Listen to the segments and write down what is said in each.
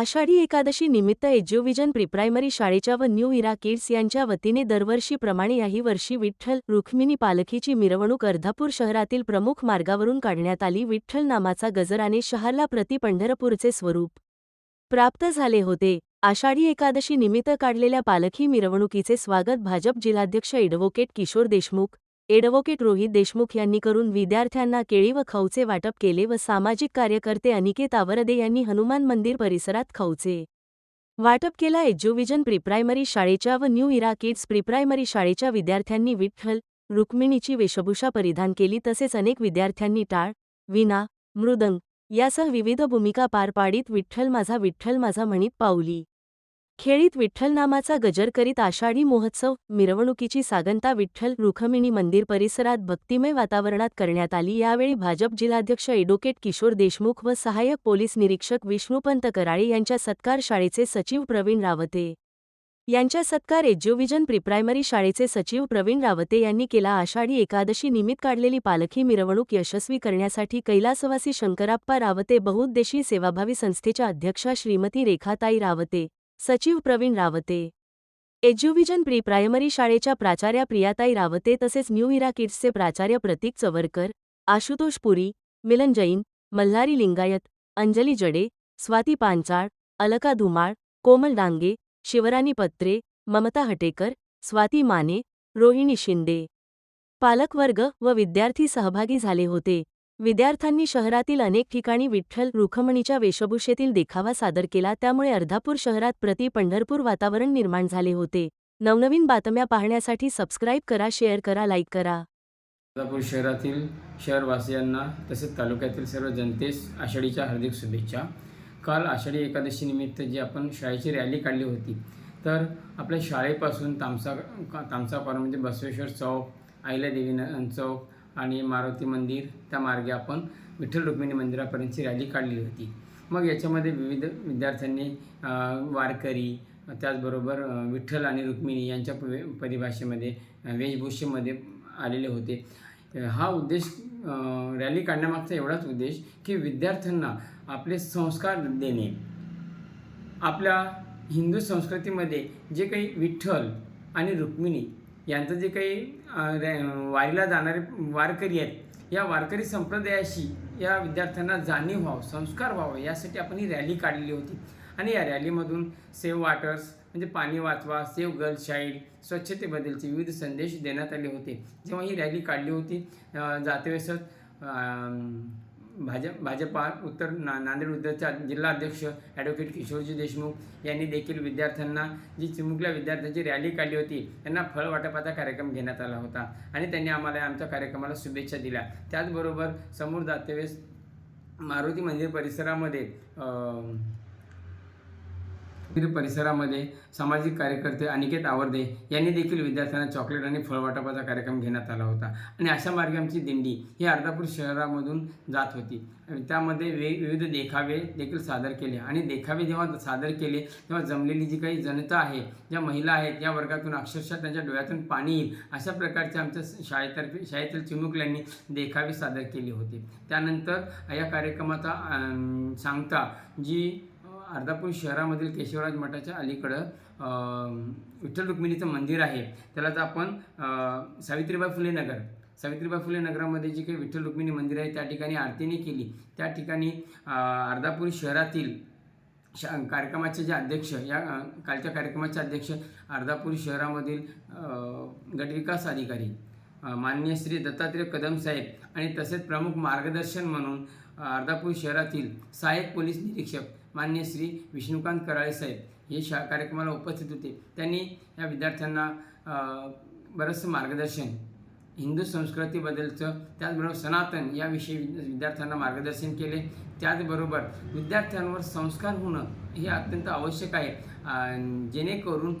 आषाढी एकादशी निमित्त एज्युविजन प्रिप्रायमरी शाळेच्या व न्यू इरा किड्स यांच्या वतीने दरवर्षीप्रमाणे याही वर्षी विठ्ठल रुक्मिणी पालखीची मिरवणूक अर्धापूर शहरातील प्रमुख मार्गावरून काढण्यात आली. विठ्ठल नामाचा गजराने शहरला प्रति पंढरपूरचे स्वरूप प्राप्त झाले होते. आषाढी एकादशी निमित्त काढलेल्या पालखी मिरवणुकीचे स्वागत भाजप जिल्हाध्यक्ष एडव्होकेट किशोर देशमुख ॲडव्होकेट रोहित देशमुख यांनी करून विद्यार्थ्यांना केळी व खवचे वाटप केले व सामाजिक कार्यकर्ते अनिकेत आवरदे यांनी हनुमान मंदिर परिसरात खवचे वाटप केला. एज्युविजन प्रिप्रायमरी शाळेच्या व न्यू इरा किड्स प्रिप्रायमरी शाळेच्या विद्यार्थ्यांनी विठ्ठल रुक्मिणीची वेशभूषा परिधान केली. तसेच अनेक विद्यार्थ्यांनी टाळ विना मृदंग यासह विविध भूमिका पार पाडीत विठ्ठल माझा विठ्ठल माझा म्हणीत पावली. खेळीत विठ्ठल नामाचा गजर करीत आषाढी महोत्सव मिरवणुकीची सागंता विठ्ठल रुखमिणी मंदिर परिसरात भक्तिमय वातावरणात करण्यात आली. यावेळी भाजप जिल्हाध्यक्ष एडवोकेट किशोर देशमुख व सहाय्यक पोलीस निरीक्षक विष्णुपंत कराळे यांच्या सत्कार शाळेचे सचिव प्रवीण रावते. यांच्या सत्कार एज्युविजन प्रिप्रायमरी शाळेचे सचिव प्रवीण रावते यांनी केला. आषाढी एकादशी निमित्त काढलेली पालखी मिरवणूक यशस्वी करण्यासाठी कैलासवासी शंकराप्पा रावते बहुउद्देशीय सेवाभावी संस्थेच्या अध्यक्षा श्रीमती रेखाताई रावते. सचिव प्रवीण रावते. एज्युव्हिजन प्री प्रायमरी शाळेच्या प्राचार्या प्रियाताई रावते तसेच न्यू इरा किड्सचे प्राचार्य प्रतीक चवरकर आशुतोष पुरी मिलन जैन मल्हारी लिंगायत अंजली जडे स्वाती पांचाळ अलका धुमाळ कोमल डांगे शिवरानी पत्रे ममता हटेकर स्वाती माने रोहिणी शिंदे. पालकवर्ग व विद्यार्थी सहभागी झाले होते. विद्यार्थ्यांनी शहरातील अनेक ठिकाणी विठ्ठल रुखमणीच्या वेशभूषेतील देखावा सादर केला. त्यामुळे अर्धापूर शहरात प्रति पंढरपूर वातावरण निर्माण झाले होते. नवनवीन बातम्या पाहण्यासाठी सबस्क्राईब करा शेअर करा लाईक करा. अर्धापूर शहरातील शहरवासियांना तसेच तालुक्यातील सर्व जनतेस आषाढीच्या हार्दिक शुभेच्छा. काल आषाढी एकादशीनिमित्त जी आपण शाळेची रॅली काढली होती तर आपल्या शाळेपासून तामसा तामसा कॉर्नर म्हणजे बसवेश्वर चौक अहिल्यादेवी देवी चौक आणि मारुती मंदिर त्या मार्गे आपण विठ्ठल रुक्मिणी मंदिरापर्यंतची रॅली काढलेली होती. मग याच्यामध्ये विविध विद्यार्थ्यांनी वारकरी त्याचबरोबर विठ्ठल आणि रुक्मिणी यांच्या परिभाषेमध्ये वेशभूषेमध्ये आलेले होते. हा उद्देश रॅली काढण्यामागचा एवढाच उद्देश की विद्यार्थ्यांना आपले संस्कार देणे. आपल्या हिंदू संस्कृतीमध्ये जे काही विठ्ठल आणि रुक्मिणी यांचं जे काही वारीला जाणारे वारकरी आहेत या वारकरी संप्रदायाशी या विद्यार्थ्यांना जाणीव व्हावं संस्कार व्हावं यासाठी आपण ही रॅली काढलेली होती. आणि या रॅलीमधून सेव्ह वाटर्स म्हणजे पाणी वाचवा सेव्ह गर्ल चाईल्ड स्वच्छतेबद्दलचे विविध संदेश देण्यात आले होते. जेव्हा ही रॅली काढली होती अं, भाजप भाजपा उत्तर ना नांदेड उत्तरच्या जिल्हाध्यक्ष ॲडव्होकेट किशोरजी देशमुख यांनी देखील विद्यार्थ्यांना जी चिमुकल्या विद्यार्थ्यांची रॅली काढली होती त्यांना फळ वाटपाचा कार्यक्रम घेण्यात आला होता. आणि त्यांनी आम्हाला आमच्या कार्यक्रमाला शुभेच्छा दिल्या. त्याचबरोबर समोर जातेवेळेस मारुती मंदिर परिसरामध्ये परिसरामध्ये सामाजिक कार्यकर्ते अनिकेत आवरदे यांनी देखील विद्यार्थ्यांना चॉकलेट आणि फळवाटपाचा कार्यक्रम घेण्यात आला होता. आणि अशा मार्गे आमची दिंडी ही अर्धापूर शहरामधून जात होती. त्यामध्ये वे विविध देखावे देखील सादर केले. आणि देखावे जेव्हा सादर केले तेव्हा जमलेली जी काही जनता आहे ज्या महिला आहेत या वर्गातून अक्षरशः त्यांच्या डोळ्यातून पाणी येईल अशा प्रकारचे आमच्या शाळेतर्फे शाळेतील चिमुकल्यांनी देखावे सादर केले होते. त्यानंतर या कार्यक्रमाचा सांगता जी अर्धापूर शहरामधील केशवराज मठाच्या अलीकडं विठ्ठल रुक्मिणीचं मंदिर आहे. त्यालाच आपण सावित्रीबाई फुले नगर सावित्रीबाई फुले नगरामध्ये जी काही विठ्ठल रुक्मिणी मंदिर आहे त्या ठिकाणी आरतीने केली. त्या ठिकाणी अर्धापूर शहरातील शा कार्यक्रमाचे जे अध्यक्ष या कालच्या कार्यक्रमाचे अध्यक्ष अर्धापूर शहरामधील गटविकास अधिकारी माननीय श्री दत्तात्रय कदम साहेब आणि तसेच प्रमुख मार्गदर्शन म्हणून अर्धापूर शहरातील सहाय्यक पोलीस निरीक्षक मान्य श्री विष्णुकांत कराळे साहेब. हे शा कार्यक्रमाला उपस्थित होते. त्यांनी या विद्यार्थ्यांना बरंचसं मार्गदर्शन हिंदू संस्कृतीबद्दलचं त्याचबरोबर सनातन याविषयी विद्यार्थ्यांना मार्गदर्शन केले. त्याचबरोबर विद्यार्थ्यांवर संस्कार होणं हे अत्यंत आवश्यक आहे. जेणेकरून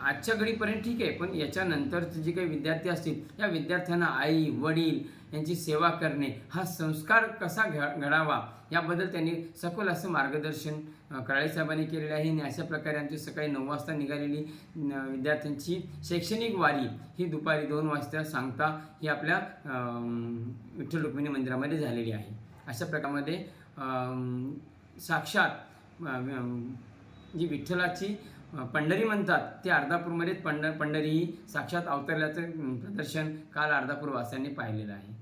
आजच्या घडीपर्यंत ठीक आहे पण याच्यानंतरचे जे काही विद्यार्थी असतील या विद्यार्थ्यांना आई वडील यांची सेवा करणे हा संस्कार कसा घ्या घडावा याबद्दल त्यांनी सखोल असं मार्गदर्शन कराळे साहेबांनी केलेलं आहे. आणि अशा प्रकारे आमची सकाळी नऊ वाजता निघालेली विद्यार्थ्यांची शैक्षणिक वारी ही दुपारी दोन वाजता सांगता ही आपल्या विठ्ठल रुक्मिणी मंदिरामध्ये झालेली आहे. अशा प्रकारामध्ये साक्षात जी विठ्ठलाची पंढरी म्हणतात. ते अर्धापूरमध्येच पंढ पंढरी ही साक्षात अवतरल्याचं प्रदर्शन काल अर्धापूरवासियांनी पाहिलेलं आहे.